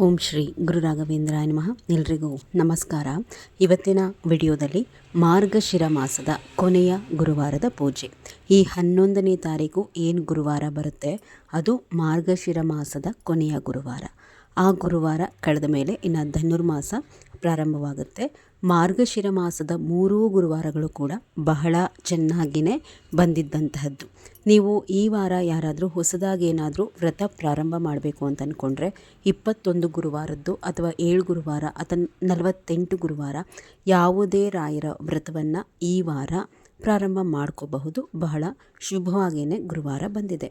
ಓಂ ಶ್ರೀ ಗುರು ರಾಘವೇಂದ್ರಾಯ ನಮಃ. ಎಲ್ರಿಗೂ ನಮಸ್ಕಾರ. ಇವತ್ತಿನ ವಿಡಿಯೋದಲ್ಲಿ ಮಾರ್ಗಶಿರ ಮಾಸದ ಕೊನೆಯ ಗುರುವಾರದ ಪೂಜೆ. ಈ ಹನ್ನೊಂದನೇ ತಾರೀಕು ಏನು ಗುರುವಾರ ಬರುತ್ತೆ? ಅದು ಮಾರ್ಗಶಿರ ಮಾಸದ ಕೊನೆಯ ಗುರುವಾರ. ಆ ಗುರುವಾರ ಕಳೆದ ಮೇಲೆ ಇನ್ನು ಧನುರ್ಮಾಸ ಪ್ರಾರಂಭವಾಗುತ್ತೆ. ಮಾರ್ಗಶಿರ ಮಾಸದ ಮೂರೂ ಗುರುವಾರಗಳು ಕೂಡ ಬಹಳ ಚೆನ್ನಾಗಿಯೇ ಬಂದಿದ್ದಂತಹದ್ದು. ನೀವು ಈ ವಾರ ಯಾರಾದರೂ ಹೊಸದಾಗಿ ಏನಾದರೂ ವ್ರತ ಪ್ರಾರಂಭ ಮಾಡಬೇಕು ಅಂತ ಅಂದ್ಕೊಂಡ್ರೆ ಇಪ್ಪತ್ತೊಂದು ಗುರುವಾರದ್ದು ಅಥವಾ ಏಳು ಗುರುವಾರ ಅಥವಾ ನಲವತ್ತೆಂಟು ಗುರುವಾರ ಯಾವುದೇ ರಾಯರ ವ್ರತವನ್ನು ಈ ವಾರ ಪ್ರಾರಂಭ ಮಾಡ್ಕೋಬಹುದು. ಬಹಳ ಶುಭವಾಗಿಯೇ ಗುರುವಾರ ಬಂದಿದೆ.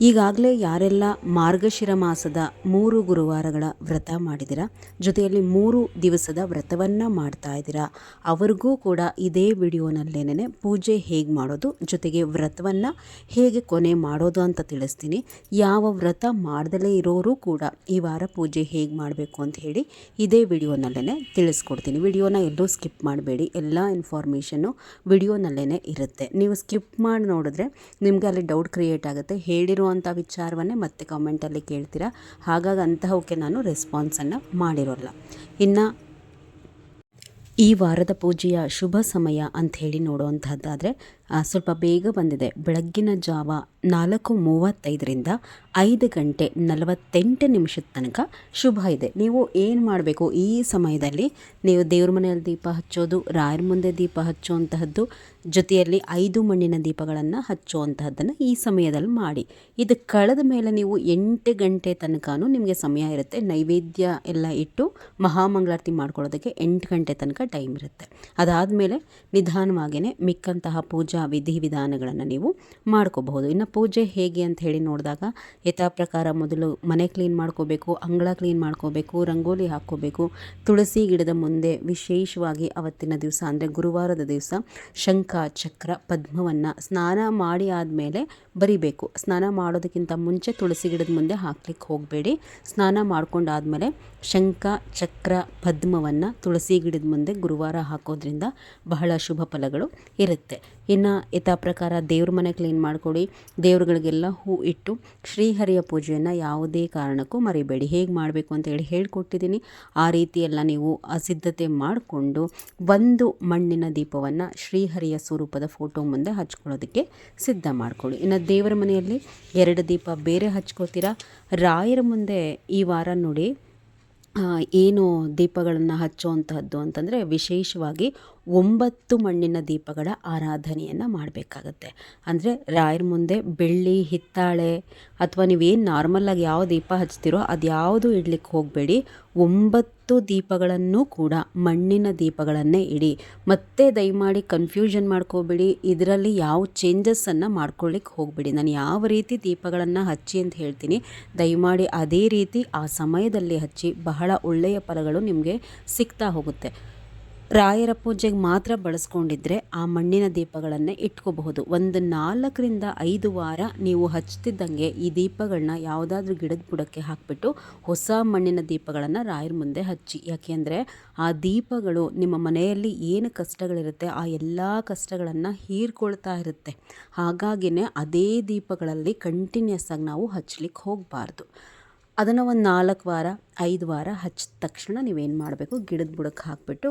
ಈಗಾಗಲೇ ಯಾರೆಲ್ಲ ಮಾರ್ಗಶಿರ ಮಾಸದ ಮೂರು ಗುರುವಾರಗಳ ವ್ರತ ಮಾಡಿದಿರ, ಜೊತೆಯಲ್ಲಿ ಮೂರು ದಿವಸದ ವ್ರತವನ್ನು ಮಾಡ್ತಾ ಇದ್ದೀರಾ ಅವ್ರಿಗೂ ಕೂಡ ಇದೇ ವಿಡಿಯೋನಲ್ಲೇನೆ ಪೂಜೆ ಹೇಗೆ ಮಾಡೋದು, ಜೊತೆಗೆ ವ್ರತವನ್ನು ಹೇಗೆ ಕೊನೆ ಮಾಡೋದು ಅಂತ ತಿಳಿಸ್ತೀನಿ. ಯಾವ ವ್ರತ ಮಾಡ್ದಲೇ ಇರೋರು ಕೂಡ ಈ ವಾರ ಪೂಜೆ ಹೇಗೆ ಮಾಡಬೇಕು ಅಂತ ಹೇಳಿ ಇದೇ ವಿಡಿಯೋನಲ್ಲೇ ತಿಳಿಸ್ಕೊಡ್ತೀನಿ. ವಿಡಿಯೋನ ಎಲ್ಲೂ ಸ್ಕಿಪ್ ಮಾಡಬೇಡಿ, ಎಲ್ಲ ಇನ್ಫಾರ್ಮೇಷನ್ನು ವಿಡಿಯೋನಲ್ಲೇ ಇರುತ್ತೆ. ನೀವು ಸ್ಕಿಪ್ ಮಾಡಿ ನೋಡಿದ್ರೆ ನಿಮಗೆ ಅಲ್ಲಿ ಡೌಟ್ ಕ್ರಿಯೇಟ್ ಆಗುತ್ತೆ. ಹೇಳಿರೋ ಅಂಥ ವಿಚಾರವನ್ನೇ ಮತ್ತೆ ಕಾಮೆಂಟಲ್ಲಿ ಕೇಳ್ತೀರಾ. ಹಾಗಾಗಿ ಅಂತಹವಕ್ಕೆ ನಾನು ರೆಸ್ಪಾನ್ಸನ್ನು ಮಾಡಿರೋಲ್ಲ. ಇನ್ನು ಈ ವಾರದ ಪೂಜೆಯ ಶುಭ ಸಮಯ ಅಂಥೇಳಿ ನೋಡುವಂಥದ್ದಾದರೆ ಸ್ವಲ್ಪ ಬೇಗ ಬಂದಿದೆ. ಬೆಳಗ್ಗಿನ ಜಾವ ನಾಲ್ಕು ಮೂವತ್ತೈದರಿಂದ ಐದು ಗಂಟೆ ನಲವತ್ತೆಂಟು ನಿಮಿಷದ ತನಕ ಶುಭ ಇದೆ. ನೀವು ಏನು ಮಾಡಬೇಕು ಈ ಸಮಯದಲ್ಲಿ? ನೀವು ದೇವ್ರ ಮನೆಯಲ್ಲಿ ದೀಪ ಹಚ್ಚೋದು, ರಾಯರ ಮುಂದೆ ದೀಪ ಹಚ್ಚುವಂತಹದ್ದು ಜೊತೆಯಲ್ಲಿ ಐದು ಮಣ್ಣಿನ ದೀಪಗಳನ್ನು ಹಚ್ಚುವಂತಹದ್ದನ್ನು ಈ ಸಮಯದಲ್ಲಿ ಮಾಡಿ. ಇದು ಕಳೆದ ಮೇಲೆ ನೀವು ಎಂಟು ಗಂಟೆ ತನಕನೂ ನಿಮಗೆ ಸಮಯ ಇರುತ್ತೆ. ನೈವೇದ್ಯ ಎಲ್ಲ ಇಟ್ಟು ಮಹಾಮಂಗಳಾರತಿ ಮಾಡ್ಕೊಳ್ಳೋದಕ್ಕೆ ಎಂಟು ಗಂಟೆ ತನಕ ಟೈಮ್ ಇರುತ್ತೆ. ಅದಾದಮೇಲೆ ನಿಧಾನವಾಗಿಯೇ ಮಿಕ್ಕಂತಹ ಪೂಜಾ ವಿಧಿವಿಧಾನಗಳನ್ನು ನೀವು ಮಾಡ್ಕೋಬಹುದು. ಇನ್ನು ಪೂಜೆ ಹೇಗೆ ಅಂತ ಹೇಳಿ ನೋಡಿದಾಗ ಯಥಾ ಪ್ರಕಾರ ಮೊದಲು ಮನೆ ಕ್ಲೀನ್ ಮಾಡ್ಕೋಬೇಕು, ಅಂಗಳ ಕ್ಲೀನ್ ಮಾಡ್ಕೋಬೇಕು, ರಂಗೋಲಿ ಹಾಕ್ಕೋಬೇಕು, ತುಳಸಿ ಗಿಡದ ಮುಂದೆ ವಿಶೇಷವಾಗಿ ಅವತ್ತಿನ ದಿವಸ ಅಂದರೆ ಗುರುವಾರದ ದಿವಸ ಶಂಖ ಚಕ್ರ ಪದ್ಮವನ್ನು ಸ್ನಾನ ಮಾಡಿ ಆದಮೇಲೆ ಬರಿಬೇಕು. ಸ್ನಾನ ಮಾಡೋದಕ್ಕಿಂತ ಮುಂಚೆ ತುಳಸಿ ಗಿಡದ ಮುಂದೆ ಹಾಕ್ಲಿಕ್ಕೆ ಹೋಗಬೇಡಿ. ಸ್ನಾನ ಮಾಡ್ಕೊಂಡಾದಮೇಲೆ ಶಂಖ ಚಕ್ರ ಪದ್ಮವನ್ನು ತುಳಸಿ ಗಿಡದ ಮುಂದೆ ಗುರುವಾರ ಹಾಕೋದ್ರಿಂದ ಬಹಳ ಶುಭ ಫಲಗಳು ಇರುತ್ತೆ. ಇನ್ನು ಯಥಾ ಪ್ರಕಾರ ದೇವ್ರ ಮನೆ ಕ್ಲೀನ್ ಮಾಡಿಕೊಡಿ. ದೇವ್ರುಗಳಿಗೆಲ್ಲ ಹೂ ಇಟ್ಟು ಶ್ರೀಹರಿಯ ಪೂಜೆಯನ್ನು ಯಾವುದೇ ಕಾರಣಕ್ಕೂ ಮರಿಬೇಡಿ. ಹೇಗೆ ಮಾಡಬೇಕು ಅಂತ ಹೇಳಿ ಹೇಳ್ಕೊಟ್ಟಿದ್ದೀನಿ. ಆ ರೀತಿಯೆಲ್ಲ ನೀವು ಅಸಿದ್ಧತೆ ಮಾಡಿಕೊಂಡು ಒಂದು ಮಣ್ಣಿನ ದೀಪವನ್ನು ಶ್ರೀಹರಿಯ ಸ್ವರೂಪದ ಫೋಟೋ ಮುಂದೆ ಹಚ್ಕೊಳ್ಳೋದಕ್ಕೆ ಸಿದ್ಧ ಮಾಡಿಕೊಳ್ಳಿ. ಇನ್ನು ದೇವರ ಮನೆಯಲ್ಲಿ ಎರಡು ದೀಪ ಬೇರೆ ಹಚ್ಕೋತೀರಾ? ರಾಯರ ಮುಂದೆ ಈ ವಾರ ನೋಡಿ. ಏನು ದೀಪಗಳನ್ನು ಹಚ್ಚುವಂತಹದ್ದು ಅಂತಂದರೆ ವಿಶೇಷವಾಗಿ ಒಂಬತ್ತು ಮಣ್ಣಿನ ದೀಪಗಳ ಆರಾಧನೆಯನ್ನು ಮಾಡಬೇಕಾಗತ್ತೆ. ಅಂದರೆ ರಾಯರ ಮುಂದೆ ಬೆಳ್ಳಿ, ಹಿತ್ತಾಳೆ ಅಥವಾ ನೀವೇನು ನಾರ್ಮಲ್ಲಾಗಿ ಯಾವ ದೀಪ ಹಚ್ತಿರೋ ಅದು ಯಾವುದು ಇಡ್ಲಿಕ್ಕೆ ಹೋಗಬೇಡಿ. ಒಂಬತ್ತು ದೀಪಗಳನ್ನು ಕೂಡ, ಮಣ್ಣಿನ ದೀಪಗಳನ್ನೇ ಇಡಿ. ಮತ್ತೆ ದಯಮಾಡಿ ಕನ್ಫ್ಯೂಷನ್ ಮಾಡ್ಕೋಬೇಡಿ. ಇದರಲ್ಲಿ ಯಾವ ಚೇಂಜಸ್ಸನ್ನು ಮಾಡ್ಕೊಳ್ಳಿಕ್ಕೆ ಹೋಗಬೇಡಿ. ನಾನು ಯಾವ ರೀತಿ ದೀಪಗಳನ್ನು ಹಚ್ಚಿ ಅಂತ ಹೇಳ್ತೀನಿ. ದಯಮಾಡಿ ಅದೇ ರೀತಿ ಆ ಸಮಯದಲ್ಲಿ ಹಚ್ಚಿ ಬಹಳ ಒಳ್ಳೆಯ ಫಲಗಳು ನಿಮಗೆ ಸಿಗ್ತಾ ಹೋಗುತ್ತೆ. ರಾಯರ ಪೂಜೆಗೆ ಮಾತ್ರ ಬಳಸ್ಕೊಂಡಿದ್ರೆ ಆ ಮಣ್ಣಿನ ದೀಪಗಳನ್ನು ಇಟ್ಕೋಬಹುದು. ಒಂದು ನಾಲ್ಕರಿಂದ ಐದು ವಾರ ನೀವು ಹಚ್ತಿದ್ದಂಗೆ ಈ ದೀಪಗಳನ್ನ ಯಾವುದಾದ್ರೂ ಗಿಡದ ಬುಡಕ್ಕೆ ಹಾಕಿಬಿಟ್ಟು ಹೊಸ ಮಣ್ಣಿನ ದೀಪಗಳನ್ನು ರಾಯರ ಮುಂದೆ ಹಚ್ಚಿ. ಯಾಕೆಂದರೆ ಆ ದೀಪಗಳು ನಿಮ್ಮ ಮನೆಯಲ್ಲಿ ಏನು ಕಷ್ಟಗಳಿರುತ್ತೆ ಆ ಎಲ್ಲ ಕಷ್ಟಗಳನ್ನು ಹೀರ್ಕೊಳ್ತಾ ಇರುತ್ತೆ. ಹಾಗಾಗಿನೇ ಅದೇ ದೀಪಗಳಲ್ಲಿ ಕಂಟಿನ್ಯೂಸ್ ಆಗಿ ನಾವು ಹಚ್ಚಲಿಕ್ಕೆ ಹೋಗಬಾರ್ದು. ಅದನ್ನು ಒಂದು ನಾಲ್ಕು ವಾರ, ಐದು ವಾರ ಹಚ್ಚಿದ ತಕ್ಷಣ ನೀವೇನು ಮಾಡಬೇಕು? ಗಿಡದ ಬುಡಕ್ಕೆ ಹಾಕಿಬಿಟ್ಟು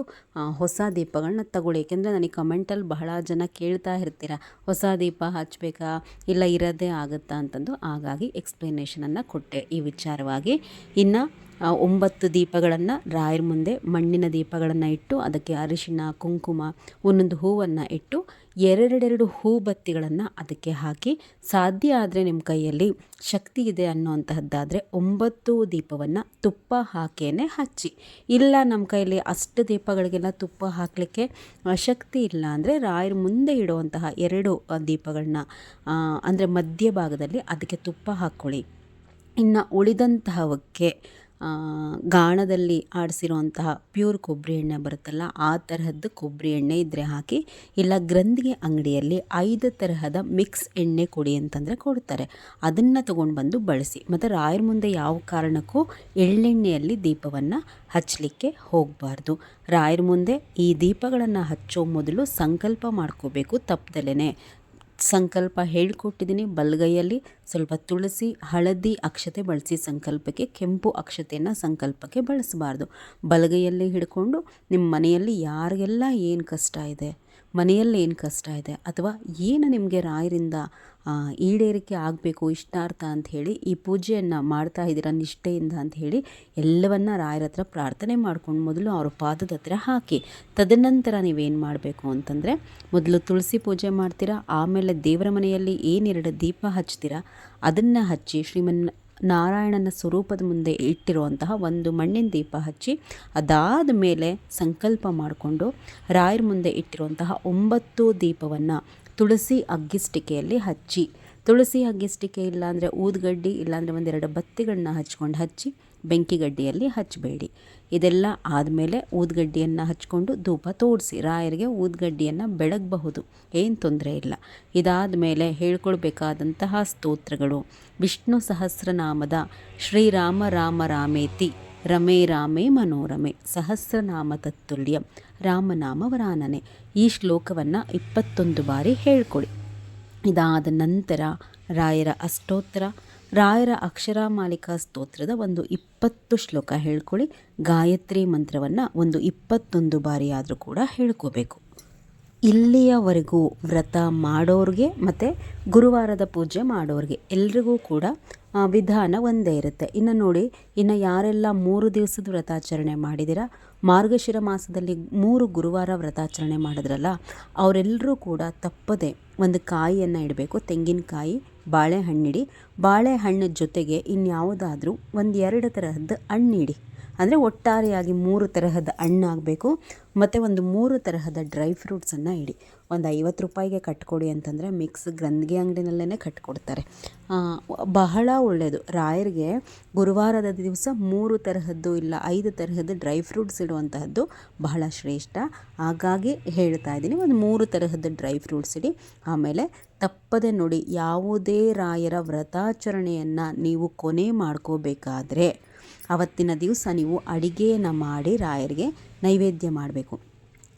ಹೊಸ ದೀಪಗಳನ್ನ ತಗೊಳ್ಳಿ. ಏಕೆಂದರೆ ನನಗೆ ಕಮೆಂಟಲ್ಲಿ ಬಹಳ ಜನ ಕೇಳ್ತಾ ಇರ್ತೀರ, ಹೊಸ ದೀಪ ಹಚ್ಚಬೇಕಾ ಇಲ್ಲ ಇರೋದೇ ಆಗುತ್ತಾ ಅಂತಂದು. ಹಾಗಾಗಿ ಎಕ್ಸ್ಪ್ಲನೇಷನನ್ನು ಕೊಟ್ಟೆ ಈ ವಿಚಾರವಾಗಿ. ಇನ್ನು ಒಂಬತ್ತು ದೀಪಗಳನ್ನು ರಾಯರ ಮುಂದೆ, ಮಣ್ಣಿನ ದೀಪಗಳನ್ನು ಇಟ್ಟು, ಅದಕ್ಕೆ ಅರಿಶಿಣ ಕುಂಕುಮ, ಒಂದೊಂದು ಹೂವನ್ನು ಇಟ್ಟು, ಎರಡೆರಡು ಹೂ ಬತ್ತಿಗಳನ್ನು ಅದಕ್ಕೆ ಹಾಕಿ, ಸಾಧ್ಯ ಆದರೆ ನಿಮ್ಮ ಕೈಯಲ್ಲಿ, ಶಕ್ತಿ ಇದೆ ಅನ್ನೋವಂತಹದ್ದಾದರೆ ಒಂಬತ್ತು ದೀಪವನ್ನು ತುಪ್ಪ ಹಾಕೇನೆ ಹಚ್ಚಿ. ಇಲ್ಲ ನಮ್ಮ ಕೈಯಲ್ಲಿ ಅಷ್ಟು ದೀಪಗಳಿಗೆಲ್ಲ ತುಪ್ಪ ಹಾಕಲಿಕ್ಕೆ ಶಕ್ತಿ ಇಲ್ಲ ಅಂದರೆ ರಾಯರ ಮುಂದೆ ಇಡುವಂತಹ ಎರಡು ದೀಪಗಳನ್ನ ಅಂದರೆ ಮಧ್ಯಭಾಗದಲ್ಲಿ ಅದಕ್ಕೆ ತುಪ್ಪ ಹಾಕ್ಕೊಳ್ಳಿ ಇನ್ನು ಉಳಿದಂತಹವಕ್ಕೆ ಗಾಣದಲ್ಲಿ ಆಡಿಸಿರುವಂತಹ ಪ್ಯೂರ್ ಕೊಬ್ಬರಿ ಎಣ್ಣೆ ಬರುತ್ತಲ್ಲ, ಆ ತರಹದ್ದು ಕೊಬ್ಬರಿ ಎಣ್ಣೆ ಇದ್ದರೆ ಹಾಕಿ, ಇಲ್ಲ ಗ್ರಂಥಿಗೆ ಅಂಗಡಿಯಲ್ಲಿ ಐದು ತರಹದ ಮಿಕ್ಸ್ ಎಣ್ಣೆ ಕೊಡಿ ಅಂತಂದರೆ ಕೊಡ್ತಾರೆ. ಅದನ್ನು ತೊಗೊಂಡು ಬಂದು ಬಳಸಿ. ಮತ್ತು ರಾಯರ ಮುಂದೆ ಯಾವ ಕಾರಣಕ್ಕೂ ಎಳ್ಳೆಣ್ಣೆಯಲ್ಲಿ ದೀಪವನ್ನು ಹಚ್ಚಲಿಕ್ಕೆ ಹೋಗಬಾರ್ದು. ರಾಯರ ಮುಂದೆ ಈ ದೀಪಗಳನ್ನು ಹಚ್ಚೋ ಮೊದಲು ಸಂಕಲ್ಪ ಮಾಡ್ಕೋಬೇಕು ತಪ್ಪದಲ್ಲೇ ಸಂಕಲ್ಪ ಹೇಳಿಕೊಟ್ಟಿದ್ದೀನಿ. ಬಲಗೈಯಲ್ಲಿ ಸ್ವಲ್ಪ ತುಳಸಿ, ಹಳದಿ ಅಕ್ಷತೆ ಬಳಸಿ ಸಂಕಲ್ಪಕ್ಕೆ, ಕೆಂಪು ಅಕ್ಷತೆಯನ್ನು ಸಂಕಲ್ಪಕ್ಕೆ ಬಳಸಬಾರ್ದು. ಬಲಗೈಯಲ್ಲಿ ಹಿಡ್ಕೊಂಡು ನಿಮ್ಮ ಮನೆಯಲ್ಲಿ ಯಾರಿಗೆಲ್ಲ ಏನು ಕಷ್ಟ ಇದೆ ಮನೆಯಲ್ಲಿ ಏನು ಕಷ್ಟ ಇದೆ? ಅಥವಾ ಏನು ನಿಮಗೆ ರಾಯರಿಂದ ಈಡೇರಿಕೆ ಆಗಬೇಕು, ಇಷ್ಟಾರ್ಥ ಅಂತ ಹೇಳಿ ಈ ಪೂಜೆಯನ್ನು ಮಾಡ್ತಾ ಇದ್ದೀರ, ನಿಷ್ಠೆಯಿಂದ ಅಂತ ಹೇಳಿ ಎಲ್ಲವನ್ನ ರಾಯರ ಹತ್ರ ಪ್ರಾರ್ಥನೆ ಮಾಡ್ಕೊಂಡು ಮೊದಲು ಅವ್ರ ಪಾದದ ಹತ್ರ ಹಾಕಿ. ತದನಂತರ ನೀವೇನು ಮಾಡಬೇಕು ಅಂತಂದರೆ, ಮೊದಲು ತುಳಸಿ ಪೂಜೆ ಮಾಡ್ತೀರಾ, ಆಮೇಲೆ ದೇವರ ಮನೆಯಲ್ಲಿ ಏನೆರಡು ದೀಪ ಹಚ್ತೀರಾ, ಅದನ್ನು ಹಚ್ಚಿ ಶ್ರೀಮನ್ ನಾರಾಯಣನ ಸ್ವರೂಪದ ಮುಂದೆ ಇಟ್ಟಿರುವಂತಹ ಒಂದು ಮಣ್ಣಿನ ದೀಪ ಹಚ್ಚಿ, ಅದಾದ ಮೇಲೆ ಸಂಕಲ್ಪ ಮಾಡಿಕೊಂಡು ರಾಯರ ಮುಂದೆ ಇಟ್ಟಿರುವಂತಹ ಒಂಬತ್ತು ದೀಪವನ್ನು ತುಳಸಿ ಅಗ್ಗಿಸ್ಟಿಕೆಯಲ್ಲಿ ಹಚ್ಚಿ, ತುಳಸಿ ಅಗ್ಗಿಸ್ಟಿಕೆ ಇಲ್ಲಾಂದರೆ ಊದ್ಗಡ್ಡಿ ಇಲ್ಲಾಂದರೆ ಒಂದೆರಡು ಬತ್ತಿಗಳನ್ನ ಹಚ್ಕೊಂಡು ಹಚ್ಚಿ ಬೆಂಕಿಗಡ್ಡಿಯಲ್ಲಿ ಹಚ್ಚಬೇಡಿ. ಇದೆಲ್ಲ ಆದಮೇಲೆ ಊದ್ಗಡ್ಡಿಯನ್ನು ಹಚ್ಕೊಂಡು ಧೂಪ ತೋರಿಸಿ ರಾಯರಿಗೆ ಊದ್ಗಡ್ಡಿಯನ್ನು ಬೆಳಗಬಹುದು. ಏನು ತೊಂದರೆ ಇಲ್ಲ. ಇದಾದ ಮೇಲೆ ಹೇಳ್ಕೊಳ್ಬೇಕಾದಂತಹ ಸ್ತೋತ್ರಗಳು. ವಿಷ್ಣು ಸಹಸ್ರನಾಮದ ಶ್ರೀರಾಮ ರಾಮ ರಾಮೇತಿ, ರಮೇ ರಾಮೇ ಮನೋರಮೆ, ಸಹಸ್ರನಾಮ ತತ್ತುಲ್ಯ, ರಾಮನಾಮ ವರಾನನೆ. ಈ ಶ್ಲೋಕವನ್ನು ಇಪ್ಪತ್ತೊಂದು ಬಾರಿ ಹೇಳ್ಕೊಳ್ಳಿ ಇದಾದ ನಂತರ ರಾಯರ ಅಷ್ಟೋತ್ತರ ರಾಯರ ಅಕ್ಷರ ಮಾಲಿಕಾ ಸ್ತೋತ್ರದ ಒಂದು ಇಪ್ಪತ್ತು ಶ್ಲೋಕ ಹೇಳ್ಕೊಳ್ಳಿ. ಗಾಯತ್ರಿ ಮಂತ್ರವನ್ನು ಒಂದು ಇಪ್ಪತ್ತೊಂದು ಬಾರಿ ಆದರೂ ಕೂಡ ಹೇಳ್ಕೋಬೇಕು. ಇಲ್ಲಿಯವರೆಗೂ ವ್ರತ ಮಾಡೋರಿಗೆ ಮತ್ತು ಗುರುವಾರದ ಪೂಜೆ ಮಾಡೋರಿಗೆ ಎಲ್ರಿಗೂ ಕೂಡ ವಿಧಾನ ಒಂದೇ ಇರುತ್ತೆ. ಇನ್ನು ನೋಡಿ, ಇನ್ನು ಯಾರೆಲ್ಲ ಮೂರು ದಿವಸದ ವ್ರತಾಚರಣೆ ಮಾಡಿದಿರಾ, ಮಾರ್ಗಶಿರ ಮಾಸದಲ್ಲಿ ಮೂರು ಗುರುವಾರ ವ್ರತಾಚರಣೆ ಮಾಡಿದ್ರಲ್ಲ ಅವರೆಲ್ಲರೂ ಕೂಡ ತಪ್ಪದೆ ಒಂದು ಕಾಯಿಯನ್ನು ಇಡಬೇಕು, ತೆಂಗಿನಕಾಯಿ ಬಾಳೆಹಣ್ಣಿಡಿ. ಬಾಳೆಹಣ್ಣು ಜೊತೆಗೆ ಇನ್ಯಾವುದಾದ್ರೂ ಒಂದು ಎರಡು ತರಹದ್ದು ಹಣ್ಣಿಡಿ ಅಂದರೆ ಒಟ್ಟಾರೆಯಾಗಿ ಮೂರು ತರಹದ ಹಣ್ಣಾಗಬೇಕು. ಮತ್ತು ಒಂದು ಮೂರು ತರಹದ ಡ್ರೈ ಫ್ರೂಟ್ಸನ್ನು ಇಡಿ. ಒಂದು ಐವತ್ತು ರೂಪಾಯಿಗೆ ಕಟ್ಕೊಡಿ ಅಂತಂದರೆ ಮಿಕ್ಸ್ ಗ್ರಂದಿಗೆ ಅಂಗಡಿನಲ್ಲೇ ಕಟ್ಕೊಡ್ತಾರೆ. ಬಹಳ ಒಳ್ಳೆಯದು ರಾಯರಿಗೆ ಗುರುವಾರದ ದಿವಸ ಮೂರು ತರಹದ್ದು ಇಲ್ಲ ಐದು ತರಹದ ಡ್ರೈ ಫ್ರೂಟ್ಸ್ ಇಡುವಂತಹದ್ದು ಬಹಳ ಶ್ರೇಷ್ಠ. ಹಾಗಾಗಿ ಹೇಳ್ತಾ ಇದ್ದೀನಿ, ಒಂದು ಮೂರು ತರಹದ ಡ್ರೈ ಫ್ರೂಟ್ಸ್ ಇಡಿ. ಆಮೇಲೆ ತಪ್ಪದೆ ನೋಡಿ ಯಾವುದೇ ರಾಯರ ವ್ರತಾಚರಣೆಯನ್ನು ನೀವು ಕೊನೆ ಮಾಡ್ಕೋಬೇಕಾದ್ರೆ ಅವತ್ತಿನ ದಿವಸ ನೀವು ಅಡಿಗೆಯನ್ನು ಮಾಡಿ ರಾಯರಿಗೆ ನೈವೇದ್ಯ ಮಾಡಬೇಕು.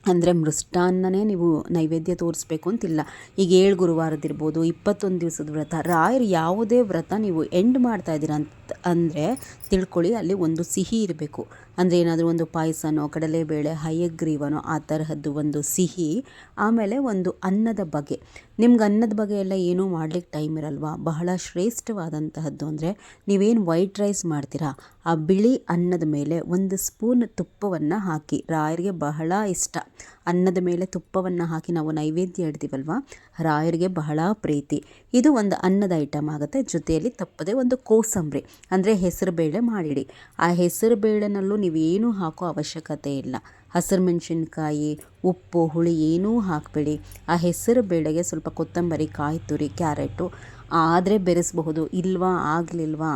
ಅಂದರೆ ಮೃಷ್ಟಾನ್ನನೇ ನೀವು ನೈವೇದ್ಯ ತೋರಿಸ್ಬೇಕು ಅಂತಿಲ್ಲ. ಈಗ ಏಳು ಗುರುವಾರದಿರ್ಬೋದು ಇಪ್ಪತ್ತೊಂದು ದಿವಸದ ವ್ರತ, ರಾಯರು ಯಾವುದೇ ವ್ರತ ನೀವು ಎಂಡ್ ಮಾಡ್ತಾ ಇದ್ದೀರ ಅಂತ ಅಂದರೆ ತಿಳ್ಕೊಳ್ಳಿ, ಅಲ್ಲಿ ಒಂದು ಸಿಹಿ ಇರಬೇಕು. ಅಂದರೆ ಏನಾದರೂ ಒಂದು ಪಾಯಸನೋ, ಕಡಲೆಬೇಳೆ, ಹಯಗ್ರೀವನೋ, ಆ ತರಹದ್ದು ಒಂದು ಸಿಹಿ, ಆಮೇಲೆ ಒಂದು ಅನ್ನದ ಬಗೆ. ನಿಮ್ಗೆ ಅನ್ನದ ಬಗ್ಗೆ ಎಲ್ಲ ಏನೂ ಮಾಡ್ಲಿಕ್ಕೆ ಟೈಮ್ ಇರಲ್ವಾ? ಬಹಳ ಶ್ರೇಷ್ಠವಾದಂತಹದ್ದು ಅಂದರೆ ನೀವೇನು ವೈಟ್ ರೈಸ್ ಮಾಡ್ತೀರಾ? ಆ ಬಿಳಿ ಅನ್ನದ ಮೇಲೆ ಒಂದು ಸ್ಪೂನ್ ತುಪ್ಪವನ್ನು ಹಾಕಿ. ರಾಯರಿಗೆ ಬಹಳ ಇಷ್ಟ. ಅನ್ನದ ಮೇಲೆ ತುಪ್ಪವನ್ನು ಹಾಕಿ ನಾವು ನೈವೇದ್ಯ ಇಡ್ತೀವಲ್ವ? ರಾಯರಿಗೆ ಬಹಳ ಪ್ರೀತಿ. ಇದು ಒಂದು ಅನ್ನದ ಐಟಮ್ ಆಗುತ್ತೆ. ಜೊತೆಯಲ್ಲಿ ತಪ್ಪದೆ ಒಂದು ಕೋಸಂಬರಿ, ಅಂದರೆ ಹೆಸರು ಬೇಳೆ ಮಾಡಿಡಿ. ಆ ಹೆಸರು ಬೇಳೆನಲ್ಲೂ ನೀವೇನೂ ಹಾಕೋ ಅವಶ್ಯಕತೆ ಇಲ್ಲ. ಹಸಿರು ಮೆಣಸಿನ್ಕಾಯಿ, ಉಪ್ಪು, ಹುಳಿ ಏನೂ ಹಾಕಬೇಡಿ. ಆ ಹೆಸರು ಬೇಳೆಗೆ ಸ್ವಲ್ಪ ಕೊತ್ತಂಬರಿ ಕಾಯಿ ತುರಿ ಕ್ಯಾರೆಟು ಆದರೆ ಬೆರೆಸಬಹುದು, ಇಲ್ವಾ, ಆಗಲಿಲ್ವಾ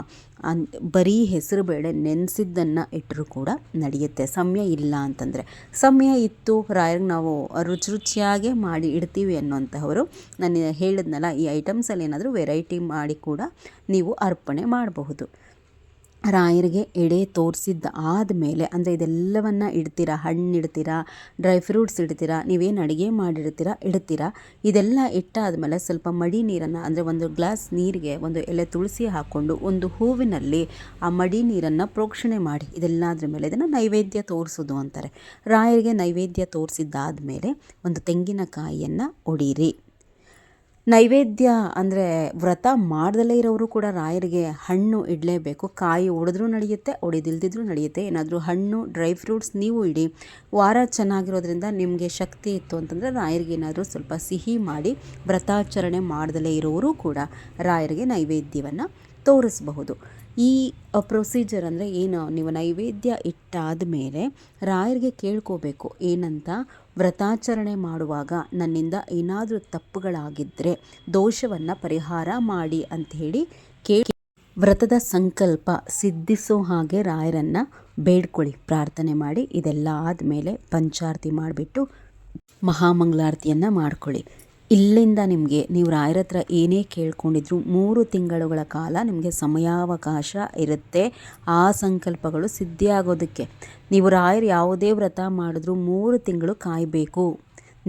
ಅನ್, ಬರೀ ಹೆಸರು ಬೇಳೆ ನೆನೆಸಿದ್ದನ್ನು ಇಟ್ಟರೂ ಕೂಡ ನಡೆಯುತ್ತೆ. ಸಮಯ ಇಲ್ಲ ಅಂತಂದರೆ. ಸಮಯ ಇತ್ತು ರಾಯರ್ಗೆ ನಾವು ರುಚಿ ರುಚಿಯಾಗೆ ಮಾಡಿ ಇಡ್ತೀವಿ ಅನ್ನೋಂಥವರು ನಾನು ಹೇಳಿದ್ನಲ್ಲ, ಈ ಐಟಮ್ಸಲ್ಲಿ ಏನಾದರೂ ವೆರೈಟಿ ಮಾಡಿ ಕೂಡ ನೀವು ಅರ್ಪಣೆ ಮಾಡಬಹುದು. ರಾಯರಿಗೆ ಎಡೆ ತೋರಿಸಿದ್ದ ಆದಮೇಲೆ, ಅಂದರೆ ಇದೆಲ್ಲವನ್ನು ಇಡ್ತೀರಾ? ಹಣ್ಣು ಇಡ್ತೀರಾ? Dry fruits ಇಡ್ತೀರಾ? ನೀವೇನು ಅಡುಗೆ ಮಾಡಿರ್ತೀರಾ ಇಡ್ತೀರಾ? ಇದೆಲ್ಲ ಇಟ್ಟಾದಮೇಲೆ ಸ್ವಲ್ಪ ಮಡಿ ನೀರನ್ನು, ಅಂದರೆ ಒಂದು ಗ್ಲಾಸ್ ನೀರಿಗೆ ಒಂದು ಎಲೆ ತುಳಸಿ ಹಾಕ್ಕೊಂಡು ಒಂದು ಹೂವಿನಲ್ಲಿ ಆ ಮಡಿ ನೀರನ್ನು ಪ್ರೋಕ್ಷಣೆ ಮಾಡಿ, ಇದೆಲ್ಲದ್ರ ಮೇಲೆ ಇದನ್ನು ನೈವೇದ್ಯ ತೋರಿಸೋದು ಅಂತಾರೆ. ರಾಯರಿಗೆ ನೈವೇದ್ಯ ತೋರಿಸಿದ್ದಾದ ಮೇಲೆ ಒಂದು ತೆಂಗಿನಕಾಯಿಯನ್ನು ಒಡೀರಿ. ನೈವೇದ್ಯ ಅಂದರೆ ವ್ರತ ಮಾಡ್ದಲೇ ಇರೋರು ಕೂಡ ರಾಯರಿಗೆ ಹಣ್ಣು ಇಡಲೇಬೇಕು. ಕಾಯಿ ಒಡೆದ್ರೂ ನಡೆಯುತ್ತೆ, ಒಡೆದಿಲ್ದಿದ್ರೂ ನಡೆಯುತ್ತೆ. ಏನಾದರೂ ಹಣ್ಣು, ಡ್ರೈ ಫ್ರೂಟ್ಸ್ ನೀವು ಇಡಿ. ವಾರ ಚೆನ್ನಾಗಿರೋದ್ರಿಂದ ನಿಮಗೆ ಶಕ್ತಿ ಇತ್ತು ಅಂತಂದರೆ ರಾಯರಿಗೆ ಏನಾದರೂ ಸ್ವಲ್ಪ ಸಿಹಿ ಮಾಡಿ ವ್ರತಾಚರಣೆ ಮಾಡ್ದಲೇ ಇರೋರು ಕೂಡ ರಾಯರಿಗೆ ನೈವೇದ್ಯವನ್ನು ತೋರಿಸಬಹುದು. ಈ ಪ್ರೊಸೀಜರ್ ಅಂದರೆ ಏನು? ನೀವು ನೈವೇದ್ಯ ಇಟ್ಟಾದ ಮೇಲೆ ರಾಯರಿಗೆ ಕೇಳ್ಕೋಬೇಕು, ಏನಂತ? ವ್ರತಾಚರಣೆ ಮಾಡುವಾಗ ನನ್ನಿಂದ ಏನಾದರೂ ತಪ್ಪುಗಳಾಗಿದ್ದರೆ ದೋಷವನ್ನು ಪರಿಹಾರ ಮಾಡಿ ಅಂಥೇಳಿ ಕೇ, ವ್ರತದ ಸಂಕಲ್ಪ ಸಿದ್ಧಿಸೋ ಹಾಗೆ ರಾಯರನ್ನು ಬೇಡ್ಕೊಳ್ಳಿ, ಪ್ರಾರ್ಥನೆ ಮಾಡಿ, ಇದೆಲ್ಲ ಆದಮೇಲೆ ಪಂಚಾರತಿ ಮಾಡಿಬಿಟ್ಟು ಮಹಾಮಂಗಳಾರತಿಯನ್ನು ಮಾಡ್ಕೊಳ್ಳಿ. ಇಲ್ಲಿಂದ ನಿಮಗೆ, ನೀವು ರಾಯರ ಹತ್ರ ಏನೇ ಕೇಳ್ಕೊಂಡಿದ್ರು ಮೂರು ತಿಂಗಳುಗಳ ಕಾಲ ನಿಮಗೆ ಸಮಯಾವಕಾಶ ಇರುತ್ತೆ. ಆ ಸಂಕಲ್ಪಗಳು ಸಿದ್ಧಿಯಾಗೋದಕ್ಕೆ. ನೀವು ರಾಯರು ಯಾವುದೇ ವ್ರತ ಮಾಡಿದ್ರು ಮೂರು ತಿಂಗಳು ಕಾಯಬೇಕು.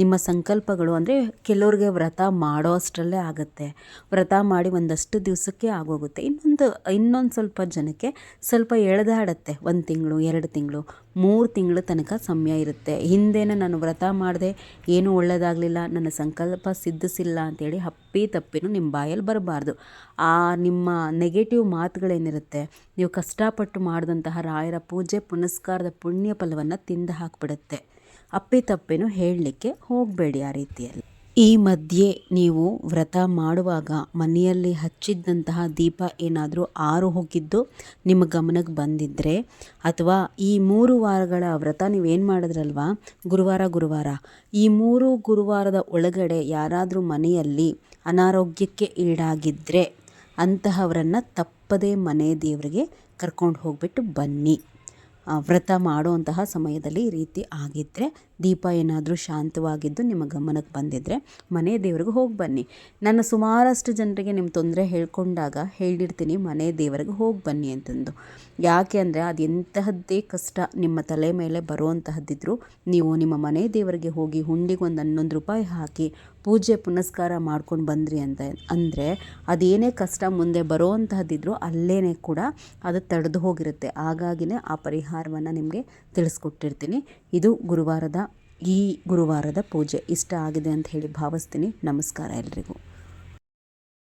ನಿಮ್ಮ ಸಂಕಲ್ಪಗಳು ಅಂದರೆ ಕೆಲವ್ರಿಗೆ ವ್ರತ ಮಾಡೋ ಅಷ್ಟರಲ್ಲೇ ಆಗುತ್ತೆ. ವ್ರತ ಮಾಡಿ ಒಂದಷ್ಟು ದಿವಸಕ್ಕೆ ಆಗೋಗುತ್ತೆ. ಇನ್ನೊಂದು ಇನ್ನೊಂದು ಸ್ವಲ್ಪ ಜನಕ್ಕೆ ಸ್ವಲ್ಪ ಎಳೆದಾಡುತ್ತೆ ಒಂದು ತಿಂಗಳು, ಎರಡು ತಿಂಗಳು, ಮೂರು ತಿಂಗಳ ತನಕ ಸಮಯ ಇರುತ್ತೆ. ಹಿಂದೇನೆ ನಾನು ವ್ರತ ಮಾಡಿದೆ, ಏನೂ ಒಳ್ಳೆಯದಾಗಲಿಲ್ಲ ನನ್ನ ಸಂಕಲ್ಪ ಸಿದ್ಧಿಸಿಲ್ಲ ಅಂತೇಳಿ ಹಪ್ಪಿ ತಪ್ಪಿನೂ ನಿಮ್ಮ ಬಾಯಲ್ಲಿ ಬರಬಾರ್ದು. ಆ ನಿಮ್ಮ ನೆಗೆಟಿವ್ ಮಾತುಗಳೇನಿರುತ್ತೆ, ನೀವು ಕಷ್ಟಪಟ್ಟು ಮಾಡಿದಂತಹ ರಾಯರ ಪೂಜೆ ಪುನಸ್ಕಾರದ ಪುಣ್ಯ ಫಲವನ್ನು ತಿಂದು ಹಾಕಿಬಿಡುತ್ತೆ. ಅಪ್ಪಿ ತಪ್ಪೇನು ಹೇಳಲಿಕ್ಕೆ ಹೋಗಬೇಡಿ ಆ ರೀತಿಯಲ್ಲಿ. ಈ ಮಧ್ಯೆ ನೀವು ವ್ರತ ಮಾಡುವಾಗ ಮನೆಯಲ್ಲಿ ಹಚ್ಚಿದ್ದಂತಹ ದೀಪ ಏನಾದರೂ ಆರು ಹೋಗಿದ್ದು ನಿಮ್ಮ ಗಮನಕ್ಕೆ ಬಂದಿದ್ದರೆ ಅಥವಾ ಈ ಮೂರು ವಾರಗಳ ವ್ರತ ನೀವೇನು ಮಾಡಿದ್ರಲ್ವಾ? ಗುರುವಾರ ಗುರುವಾರ. ಈ ಮೂರು ಗುರುವಾರದ ಒಳಗಡೆ ಯಾರಾದರೂ ಮನೆಯಲ್ಲಿ ಅನಾರೋಗ್ಯಕ್ಕೆ ಈಡಾಗಿದ್ದರೆ ಅಂತಹವರನ್ನು ತಪ್ಪದೇ ಮನೆ ದೇವರಿಗೆ ಕರ್ಕೊಂಡು ಹೋಗ್ಬಿಟ್ಟು ಬನ್ನಿ. ವ್ರತ ಮಾಡುವಂತಹ ಸಮಯದಲ್ಲಿ ಈ ರೀತಿ ಆಗಿದ್ದರೆ ದೀಪ ಏನಾದರೂ ಶಾಂತವಾಗಿದ್ದು ನಿಮ್ಮ ಗಮನಕ್ಕೆ ಬಂದಿದ್ದರೆ ಮನೆ ದೇವರಿಗೆ ಹೋಗಿ ಬನ್ನಿ. ನನ್ನ ಸುಮಾರಷ್ಟು ಜನರಿಗೆ ನಿಮ್ಮ ತೊಂದರೆ ಹೇಳ್ಕೊಂಡಾಗ ಹೇಳಿರ್ತೀನಿ, ಮನೆ ದೇವರಿಗೆ ಹೋಗಿ ಬನ್ನಿ ಅಂತಂದು. ಯಾಕೆ ಅಂದರೆ ಅದು ಎಂತಹದ್ದೇ ಕಷ್ಟ ನಿಮ್ಮ ತಲೆ ಮೇಲೆ ಬರುವಂತಹದ್ದಿದ್ರು ನೀವು ನಿಮ್ಮ ಮನೆ ದೇವರಿಗೆ ಹೋಗಿ ಹುಂಡಿಗೆ ಒಂದು ಹನ್ನೊಂದು ರೂಪಾಯಿ ಹಾಕಿ ಪೂಜೆ ಪುನಸ್ಕಾರ ಮಾಡ್ಕೊಂಡು ಬಂದ್ರಿ ಅಂತ ಅಂದರೆ ಅದೇನೇ ಕಷ್ಟ ಮುಂದೆ ಬರೋವಂತಹದ್ದಿದ್ರು ಅಲ್ಲೇ ಕೂಡ ಅದು ತಡೆದು ಹೋಗಿರುತ್ತೆ. ಹಾಗಾಗಿನೇ ಆ ಪರಿಹಾರವನ್ನು ನಿಮಗೆ ತಿಳಿಸ್ಕೊಟ್ಟಿರ್ತೀನಿ. ಇದು ಗುರುವಾರದ ಈ ಗುರುವಾರದ ಪೂಜೆ. ಇಷ್ಟ ಆಗಿದೆ ಅಂತ ಹೇಳಿ ಭಾವಿಸ್ತೀನಿ. ನಮಸ್ಕಾರ ಎಲ್ರಿಗೂ.